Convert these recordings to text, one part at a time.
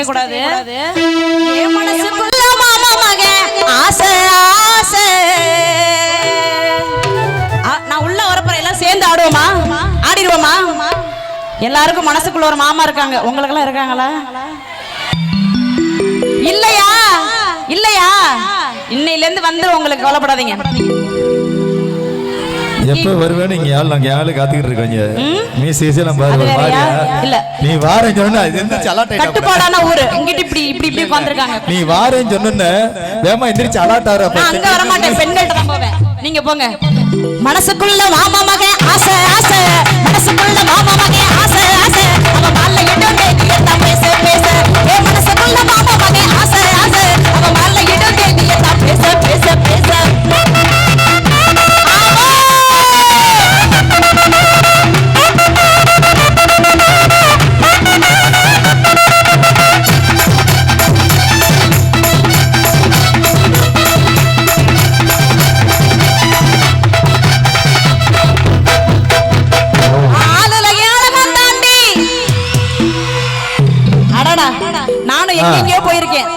செய்ய கூடாது மனசுக்குள்ள மாமா ஆசை நான் உள்ள வரப்போற எல்லாம் சேர்ந்து ஆடுவோமா? ஆடிடுவோமா? எல்லாருக்கும் மனசுக்குள்ள ஒரு மாமா இருக்காங்க. உங்களுக்கெல்லாம் இருக்காங்களா? இல்லையா? இல்லையா? இன்னையில இருந்து வந்து உங்களுக்கு கவலைப்படாதீங்க. எப்ப வருவேன்னு இங்க ஆள் நாங்க ஆளு காத்துக்கிட்டு இருக்காங்க? நீ? மாதிரியா? இல்ல. நீ வாரேன்னு சொன்னா இது என்ன சலாட்டை கட்டுப்பாடான ஊரு. இங்கிட்டு இப்படி இப்படி இப்படி உட்காந்துருக்காங்க. நீ வாரேன்னு சொன்ன வேமா எந்திரிச்சு அலாட்டாரு நான் அங்க வர மாட்டேன் பெண்கள்ட்ட தான் போவேன். நீங்க போங்க. மனசுக்குள்ள மாமா மகன் ஆசை ஆசை. மனசுக்குள்ள மாமா மகன் ஆசை ஆசை. அவ மால்ல இடம்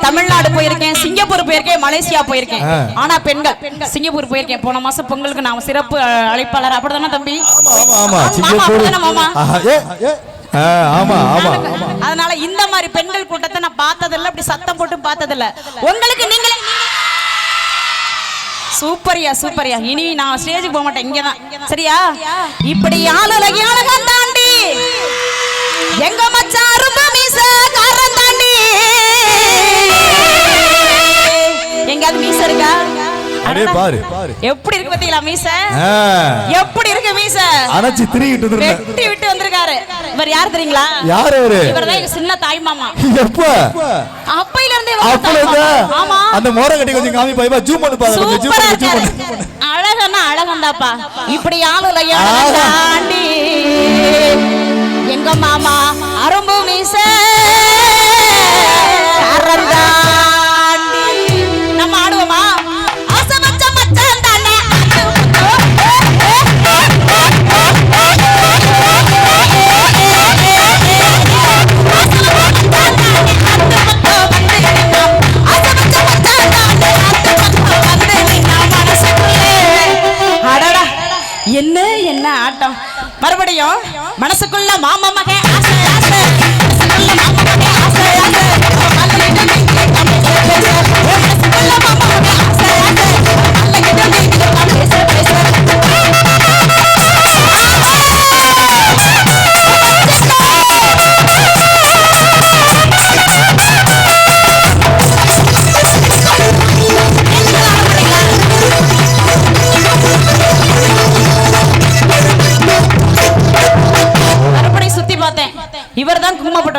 தமிழ்நாடு போயிருக்கேன் சிங்கப்பூர் போயிருக்கேன் மலேசியா போயிருக்கேன். ஆனா பெண்கள் சிங்கப்பூர் போயிருக்கேன். போன மாசம் பொங்கலுக்கு நான் சிறப்பு அழைப்பாளர். அப்படிதானே தம்பி? ஆமா ஆமா மாமா, அதனால இந்த மாதிரி பெண்கள் கூட்டத்தை நான் பார்த்ததில்ல அப்படி சத்தம் போட்டு பார்த்ததில்ல. உங்களுக்கு நீங்களே சூப்பரியா சூப்பரியா. இனி நான் ஸ்டேஜுக்கு போக மாட்டேன் இங்கதான். சரியா? இப்படி ஆளுலகி அழகம் தாண்டி எங்க மச்சான் அரும்பு மீச எங்கயாவது மீச இருக்கா? அப்படியே பாரு. எப்படி இருக்கு பாத்தீங்களா மீச? எப்படி இருக்கு மீச? அணைச்சு திரிகிட்டு இருந்தேன் வெட்டி விட்டு வந்திருக்காரு. இவர் யார் தெரியுங்களா? யார் அவரு? இவர்தான் எங்க சின்ன தாய் மாமா. எப்ப? அப்பையில இருந்தே இவர் தான் அப்பல. ஆமா. அந்த மோர கட்டி கொஞ்சம் காமி பாய்பா ஜூம் பண்ணி பாரு கொஞ்சம் ஜூம் பண்ணி ஜூம் பண்ணி. அழகன்னா அழகந்தாப்பா இப்படி ஆளுல ஆஹா. தாண்டி. எங்க மாமா? அரும்பு மீச. மறுபடியும் மனசுக்குள்ள மாமா மகன் ஆசை ஆசை. மனசுக்குள்ள மாமா மகன்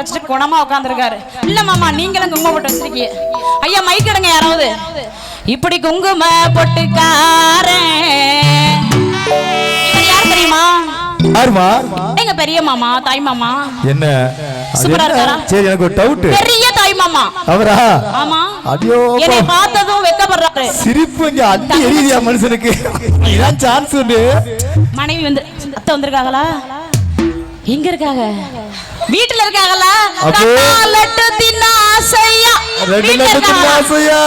வச்சுட்டு குணமா உட்காந்துருக்காரு இல்ல மாமா நீங்களும் குங்கும போட்டு வச்சிருக்கீங்க. ஐயா மைக் எடுங்க யாராவது. இப்படி குங்கும பொட்டுக்காரன். யார் தெரியுமா? யாருமா எங்க பெரிய மாமா தாய் மாமா? என்ன? சூப்பரா? இருக்காரா? சரி எனக்கு ஒரு டவுட் பெரிய தாய் மாமா. அவரா? ஆமா. அடியோ என்னை பார்த்ததும் வெக்கப்படுறாரு. சிரிப்பு இங்க அடி எரியுதியா மனுஷனுக்கு? இதான் சான்ஸ் உண்டு. மனைவி வந்து அத்தை வந்திருக்காங்களா? எங்க இருக்காங்க? வீட்டுல? கண்ணா லட்டு தின்ன ஆசையா? வீட்டுல? ஆசையா?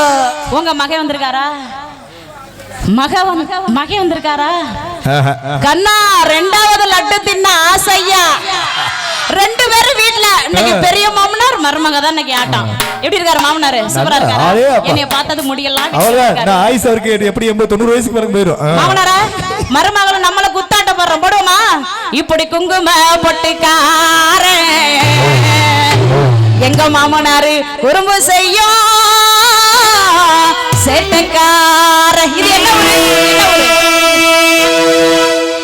உங்க மகன் வந்திருக்காரா? மக வந்து மகன் வந்திருக்காரா? கண்ணா ரெண்டாவது லட்டு தின்ன ஆசையா? ரெண்டு பேரும் வீட்ல இன்னைக்கு பெரிய மாமனார் மருமக தான் இன்னைக்கு ஆட்டம். எப்படி இருக்காரு மாமனார்? சூப்பரா இருக்காரு. என்னைய பார்த்தது முடியலாம் அவ்வளவுதான். நான் ஆயுஸ் அவருக்கு எப்படி எண்பது தொண்ணூறு வயசுக்கு பிறகு போயிடும். மாமனாரா மருமகளும் இப்படி குங்கும பொட்டுக்கார எங்க மாமனாரு குறும்பு செய்யும் சேட்டைக்கார இது என்ன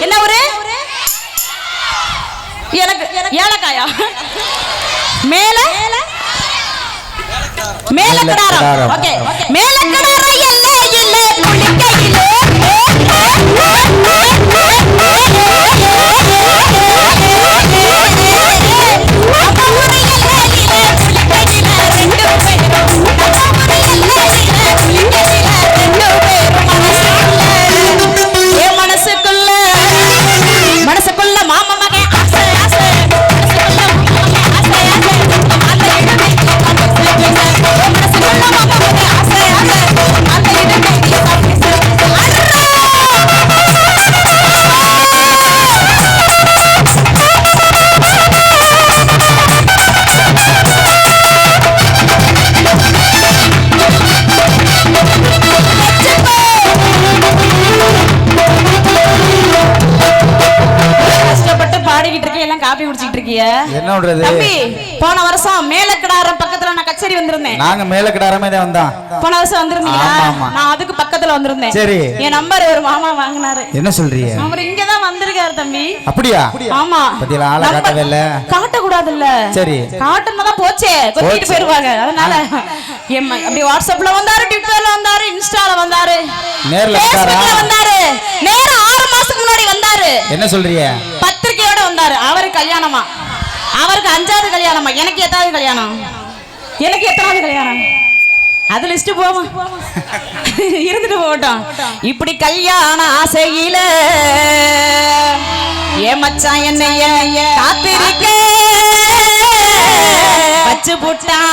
என்ன எனக்கு ஏலக்காயா? மேல? மேல கடாரம் மேலக்கடாரம். ஓகே மேல என்ன பண்றது? தம்பி போன வருஷம் மேலக்கிடாரம் பக்கத்துல நான் கச்சேரி வந்திருந்தேன். நாங்க தான் வந்தோம். போன வருஷம் வந்திருந்தீங்களா. நான் அதுக்கு பக்கத்துல வந்திருந்தேன். சரி. என் நம்பர் ஒரு மாமா வாங்கினாரு. என்ன சொல்றீங்க? அவர் இங்கதான் வந்திருக்காரு தம்பி. அப்படியா? ஆமா. பத்தியில ஆளை நம்ம- காட்டவே இல்ல. காட்டக்கூடாதுல்ல. சரி. காட்டுனா தான் போச்சே. கொத்திட்டு போயிருவாங்க. அதனால அப்படி வாட்ஸ்அப்ல வந்தாரு ட்விட்டர்ல வந்தாரு இன்ஸ்டால வந்தாரு. நேர்ல வந்தாரா? நேரா ஆறு மாசத்துக்கு முன்னாடி வந்தாரு. என்ன சொல்றீங்க? வந்தாரு. அவரு கல்யாணமா? அவருக்கு அஞ்சாவது கல்யாணமா? எனக்கு எத்தாவது கல்யாணம். எனக்கு எத்தனாவது கல்யாணம்? அது லிஸ்ட் போவோம் இருந்துட்டு போகட்டும். இப்படி கல்யாண ஆசையில ஏ மச்சான் என்னைய காத்திருக்க? வச்சு போட்டான்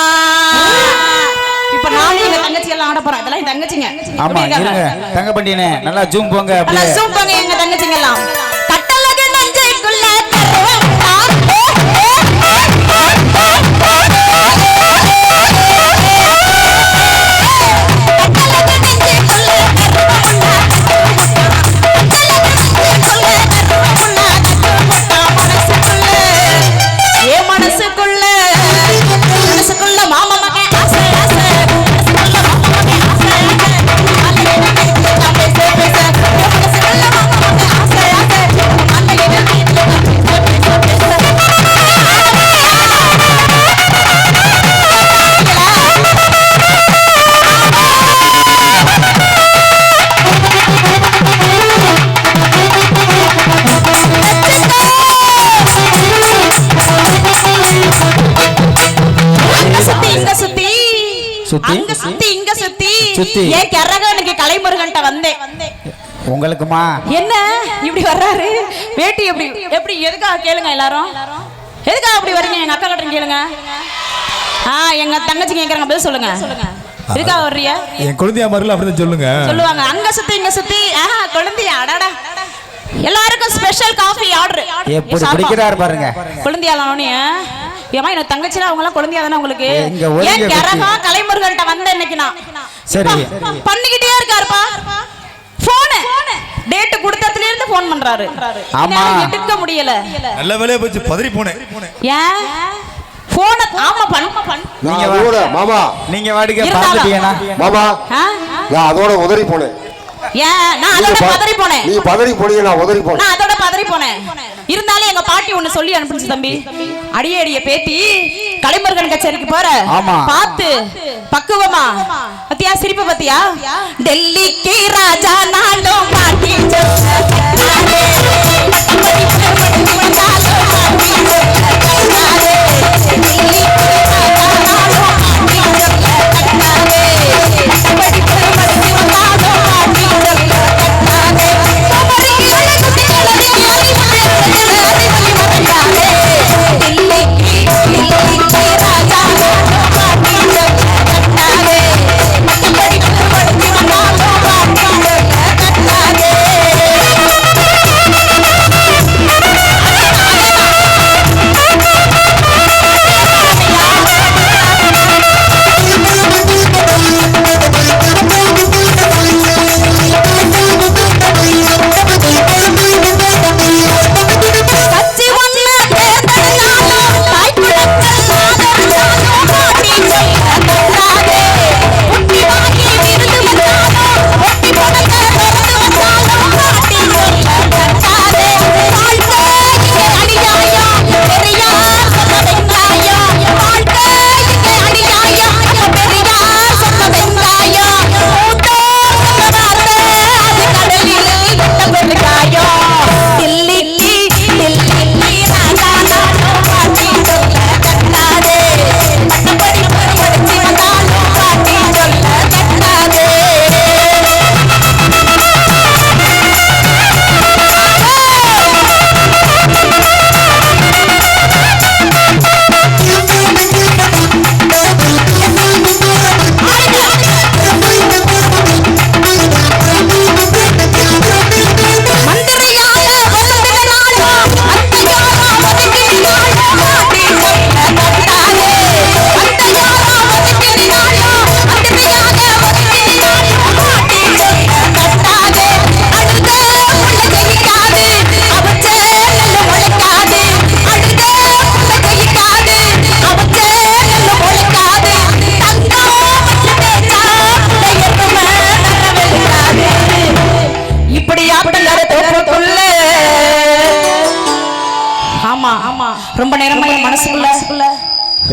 இப்ப நானும் எங்க தங்கச்சி எல்லாம் ஆட போறேன். இதெல்லாம் என் தங்கச்சிங்க. ஆமா? இருங்க. தங்க நல்லா ஜூம் போங்க நல்லா zoom பண்ணுங்க எங்க தங்கச்சிங்க எல்லாம். அங்க சுத்தி இங்க சுத்தி. சுத்தி. ஏன் கரகனுக்கு கலைமுருகன்ட்ட வந்தேன். உங்களுக்குமா? என்ன? இப்படி வர்றாரு? வேட்டி எப்படி எப்படி எதுக்காக கேளுங்க எல்லாரும்? எதுக்காக அப்படி வரீங்க எங்க அக்கா கிட்ட கேளுங்க. ஆ எங்க தங்கச்சி கேக்குறாங்க பதில் சொல்லுங்க. எதுக்காக வர்றீங்க? என் குழந்தையா மாதிரில அப்படிதான் சொல்லுங்க. சொல்லுவாங்க. அங்க சுத்தி இங்க சுத்தி. ஆஹா குழந்தையா? அடாடா. எல்லாருக்கும் ஸ்பெஷல் காஃபி ஆர்டர் எப்படி பிடிக்கிறாரு பாருங்க. குழந்தையாலானே ஏமா என்ன தங்கச்சில அவங்க எல்லாம் குழந்தையா தானே உங்களுக்கு? ஏன். கரகா கலைமுருகன்ட்ட வந்த இன்னைக்கு நான்? சரி. பண்ணிக்கிட்டே இருக்காருப்பா. போன் டேட் கொடுத்ததுல இருந்து போன் பண்றாரு. ஆமா. எடுக்க முடியல. நல்ல வேலையா போச்சு. பதறி போனேன். ஏன்? போன ஆமா பண்ண நீங்க மாமா. நீங்க வாடிக்கை இருந்தாலும். பார்த்துட்டீங்கன்னா. மாமா. ஆ? நான் அதோட உதறி போனேன். ஏன் நான் அதோட பதறி போனேன். நீங்க பதறி போனீங்க நான் உதறி போனேன். நான் அதோட பதறி போனேன். இருந்தாலும் எங்க பாட்டி ஒண்ணு சொல்லி அனுப்பிச்சு தம்பி. அடியே அடிய பேத்தி கலைமுருகன் கச்சேரிக்கு போற. ஆமா. பார்த்து பக்குவமா. பத்தியா சிரிப்பு பத்தியா? டெல்லிக்கு ராஜா நாளும்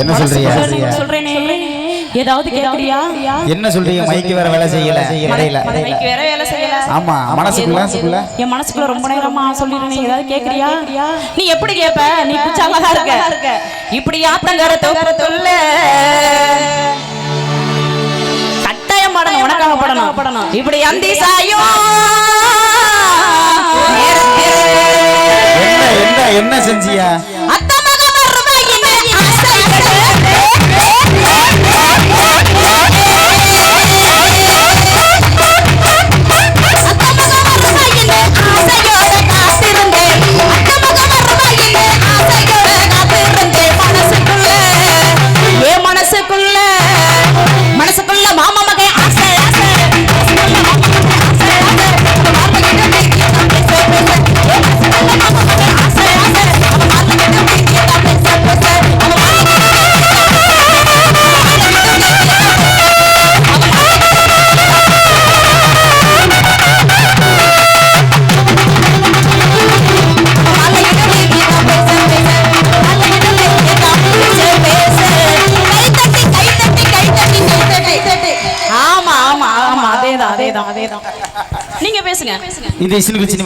என்ன சொல்றீங்க? மனசுக்குள்ள சொல்றேனே. ஏதாவது கேக்குறியா? என்ன சொல்றீங்க? மைக்கு வேற வேலை செய்யல. இடையில. மைக்கு வேற வேலை செய்யல. ஆமா மனசுக்குள்ள மனசுக்குள்ள என் மனசுக்குள்ள ரொம்ப நேரமா ஏதாவது கேக்குறியா? நீ எப்படி கேப்ப? நீ குச்சாலதான் இருக்க? இப்படி ஆத்தங்கர கட்டாயம் பாடணும். உனக்காக பாடணும். படணும். இப்படி அந்தி சாயும். என்ன என்ன என்ன செஞ்சியா? அத்த மக இந்த இசை நிகழ்ச்சி